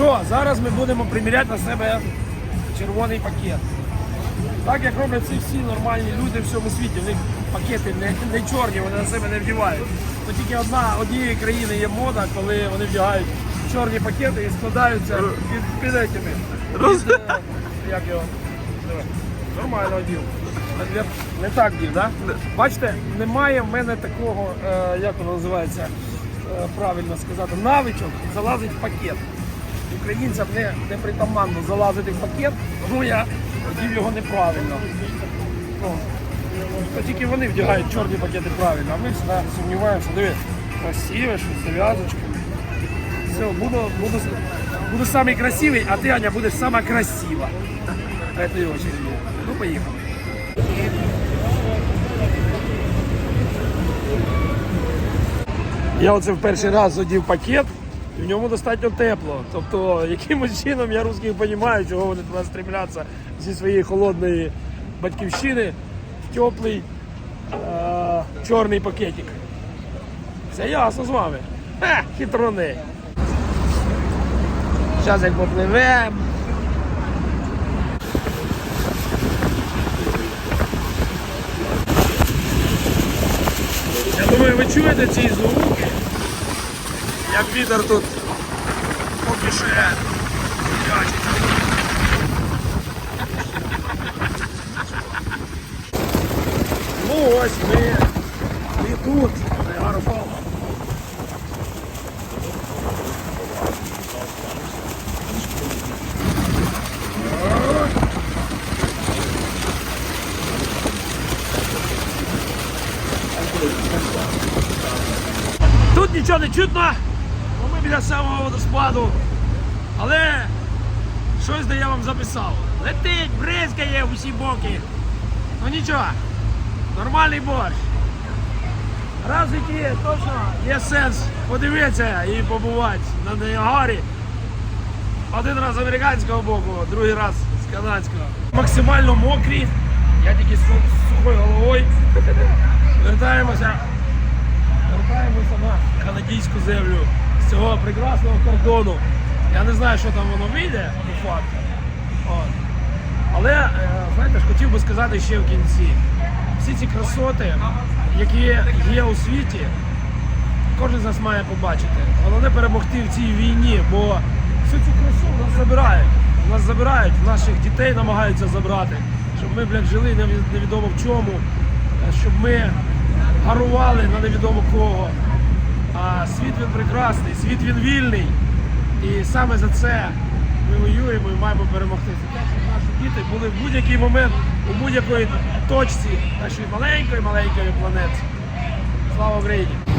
що, зараз ми будемо приміряти на себе червоний пакет. Так як роблять це всі нормальні люди в всьому світі, в них пакети не, не чорні, вони на себе не вдівають. То тільки одна однієї країни є мода, коли вони вдягають чорні пакети і складаються під, під этими. Під, е, як його? Нормально одів. Не, не так дів. Да? Бачите, немає в мене такого, е, як воно називається, е, правильно сказати, навичок залазить в пакет. Українцям не, не притаманно залазити в пакет, тому я одів його неправильно. Ну, то тільки вони вдягають чорні пакети правильно, а ми всегда сумніваємося, диви, красиве, щось з зав'язочкою. Все, буду, буду, буду самий красивий, а ти, Аня, будеш сама красива. В очереди. Ну, поїхали. Я оце в перший раз одів пакет, в ньому достатньо тепло. Тобто, якимось чином я русських розумію, чого вони туди стремляться зі своєї холодної батьківщини в теплий е- чорний пакетик. Все ясно з вами. Ха, хитрони. Зараз як попливемо. Я думаю, ви чуєте ці звуки, як вітер тут поки що є. Ну ось ми, ми тут, на Гарфал. Тут нічого не чутно, бо ми Біля самого водоспаду. Але щось де я вам записав. Летить, бризкає в усі боки. Ну нічого, нормальний борщ. Раз житті точно є сенс подивитися і побувати на Ніагарі. Один раз з американського боку, другий раз з канадського. Максимально мокрі. Я тільки з сухою головою. Вертаємося Вертаємося на канадійську землю з цього прекрасного кордону. Я не знаю, що там воно вийде, по факту. Але, е, знаєте ж, хотів би сказати ще в кінці. Всі ці красоти, які є у світі, кожен з нас має побачити. Головне перемогти в цій війні, бо всю цю красу нас забирають. Нас забирають, наших дітей намагаються забрати, щоб ми, блядь, жили невідомо в чому, е, щоб ми гарували на невідомо кого. А світ він прекрасний, світ він вільний. І саме за це ми воюємо і маємо перемогти. За те, щоб наші діти були в будь-який момент у будь-якої точці нашої маленької маленької планети. Слава Україні!